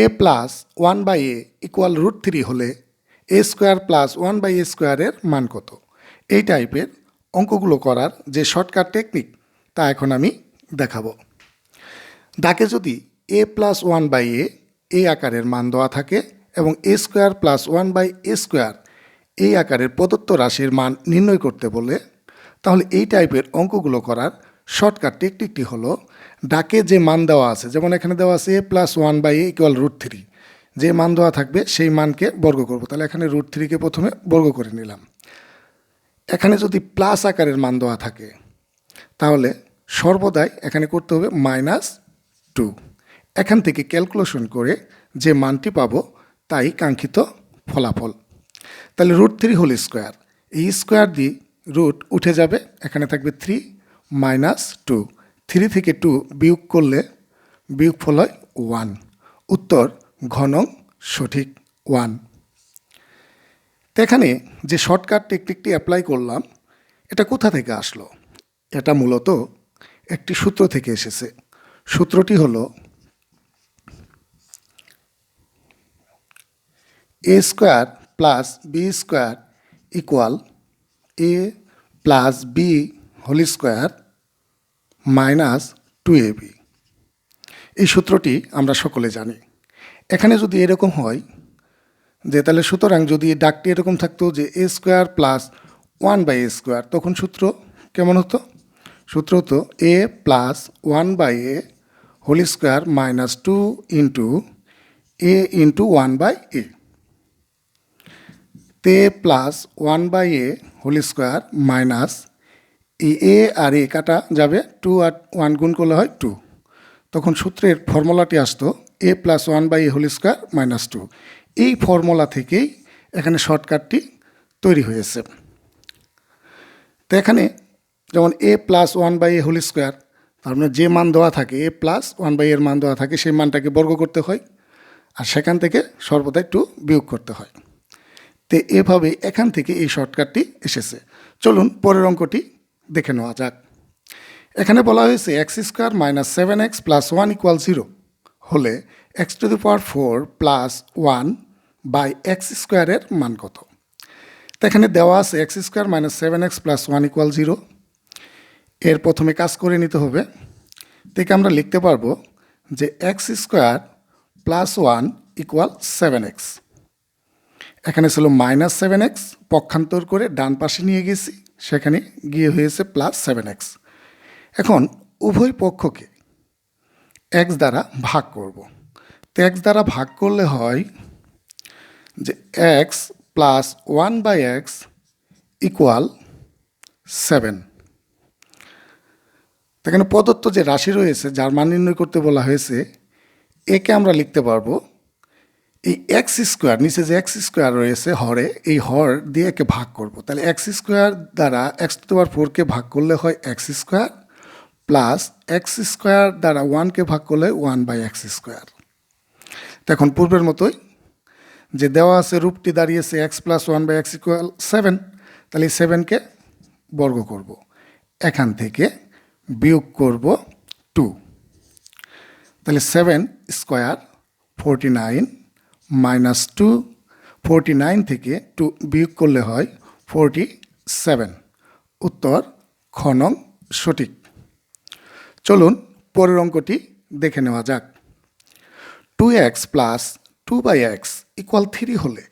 A plus one by a equal root three হলে a square plus one by a স্কোয়ারের মান কত? এই টাইপের অঙ্কগুলো করার যে শর্টকাট টেকনিক তা এখন আমি দেখাবো। ডাকে যদি a plus one by a এই আকারের মান দেওয়া থাকে এবং a square plus one by a square এই আকারের প্রদত্ত রাশির মান নির্ণয় করতে বলে, তাহলে এই টাইপের অঙ্কগুলো করার শর্টকাট টেকনিকটি হলো ডাকে যে মান দেওয়া আছে, যেমন এখানে দেওয়া আছে a plus one by a equal root three যে মান দেওয়া থাকবে সেই মানকে বর্গ করব। তাহলে এখানে রুট থ্রিকে প্রথমে বর্গ করে নিলাম। এখানে যদি প্লাস আকারের মান দেওয়া থাকে, তাহলে সর্বদাই এখানে করতে হবে মাইনাস টু এখান থেকে ক্যালকুলেশন করে যে মানটি পাবো, তাই কাঙ্ক্ষিত ফলাফল। তাহলে রুট থ্রি হোল স্কোয়ার এই স্কোয়ার দিয়ে রুট উঠে যাবে, এখানে থাকবে থ্রি মাইনাস টু থ্রি থেকে টু বিয়োগ করলে বিয়োগ ফল হয় ওয়ান। উত্তর, ঘনং সঠিক ওয়ান। এখানে যে শর্টকাট টেকনিকটি অ্যাপ্লাই করলাম, এটা কোথা থেকে আসলো? এটা মূলত একটি সূত্র থেকে এসেছে। সূত্রটি হলো a square plus b square equal a plus b whole square minus two a b. এই সূত্রটি আমরা সকলে জানি। এখানে যদি এরকম হয়, যে তাহলে সুতরাং যদি ডাকটি এরকম থাকতো যে a square plus one by a square, তখন সূত্র কেমন হতো? সূত্র হতো a plus one by a whole square minus two into a into one by a. তে plus one by a whole square minus এই এ আর এ, কাটা যাবে, টু আর ওয়ান গুণ করলে হয় টু। তখন সূত্রের ফর্মুলাটি আসতো, a plus one by a whole square minus two. এই ফর্মুলা থেকেই এখানে শর্টকাটটি তৈরি হয়েছে। তো এখানে যেমন a plus one by a whole square, তার মানে যে মান দেওয়া থাকে, এ প্লাস ওয়ান বাই এর মান দেওয়া থাকে, সেই মানটাকে বর্গ করতে হয় আর সেখান থেকে সর্বদা একটু বিয়োগ করতে হয়। তো এভাবে এখান থেকে এই শর্টকাটটি এসেছে। চলুন পরের অঙ্কটি দেখে নেওয়া যাক। এখানে বলা হয়েছে x square minus seven x plus one equal zero হলে x to the power four plus one by x স্কোয়ারের মান কত? তো এখানে দেওয়া আছে x square minus seven x plus one equal zero এর প্রথমে কাজ করে নিতে হবে। থেকে আমরা লিখতে পারব যে x square plus one equal seven x এখানে ছিল মাইনাস সেভেন এক্স পক্ষান্তর করে ডান পাশে নিয়ে গেছি। সেখানে গিয়ে হয়েছে প্লাস সেভেন এক্স এখন উভয় পক্ষকে এক্স দ্বারা ভাগ করব। তো এক্স দ্বারা ভাগ করলে হয় যে x plus one by x equal seven এখানে প্রদত্ত যে রাশি রয়েছে, যার মান নির্ণয় করতে বলা হয়েছে, একে আমরা লিখতে পারব এই এক্স স্কোয়ার নিচে যে এক্স স্কোয়ার রয়েছে হরে, এই হর দিয়ে একে ভাগ করব। তাহলে এক্স স্কোয়ার দ্বারা এক্স টু পাওয়ার ফোরকে ভাগ করলে হয় x square plus x square দ্বারা ওয়ানকে ভাগ করলে ওয়ান বাই এক্স স্কোয়ার এখন পূর্বের মতোই যে দেওয়া আছে রূপটি দাঁড়িয়েছে x plus one by x equal seven তাহলে সেভেনকে বর্গ করব। এখান থেকে বিয়োগ করব টু তাহলে seven square forty nine minus two forty nine থেকে টু বিয়োগ করলে হয় ফোরটি সেভেন উত্তর খনং সঠিক। চলুন পরের অঙ্কটি দেখে নেওয়া যাক। Two x plus two by x equal three হলে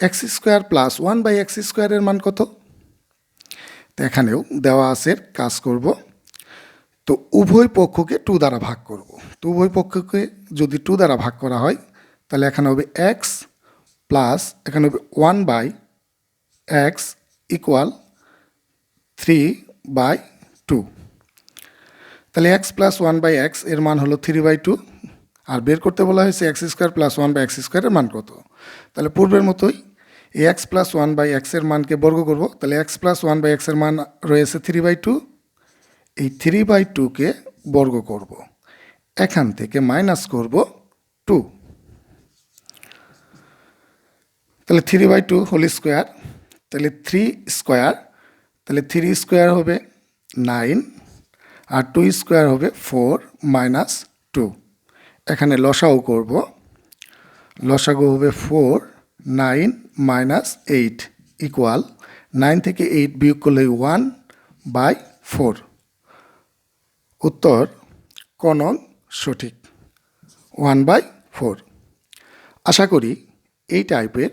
x square plus one by x স্কোয়ারের মান কত? তো এখানেও দেওয়া আছে কাজ করব। তো উভয় পক্ষকে টু দ্বারা ভাগ করব। তো উভয় পক্ষকে যদি টু দ্বারা ভাগ করা হয় তাহলে এখানে হবে এক্স প্লাস এখানে হবে one by x equal three by two তাহলে এক্স প্লাস ওয়ান বাই এক্সের মান হলো থ্রি বাই টু আর বের করতে বলা হয়েছে x square plus one by x স্কোয়ারের মান কত? তাহলে পূর্বের মতোই এই এক্স প্লাস ওয়ান বাই এক্সের মানকে বর্গ করব। তাহলে এক্স প্লাস ওয়ান বাই এক্সের মান রয়েছে থ্রি বাই টু এই থ্রি বাই টুকে বর্গ করব। এখান থেকে মাইনাস করব টু তাহলে three by two whole square তাহলে থ্রি স্কোয়ার তাহলে থ্রি স্কোয়ার হবে নাইন আর টু স্কোয়ার হবে ফোর মাইনাস টু এখানে লসাও করব। লসাগু হবে four nine minus eight equal nine থেকে এইট বিয়োগ করলে ওয়ান বাই ফোর উত্তর কনং সঠিক ওয়ান বাই ফোর আশা করি এই টাইপের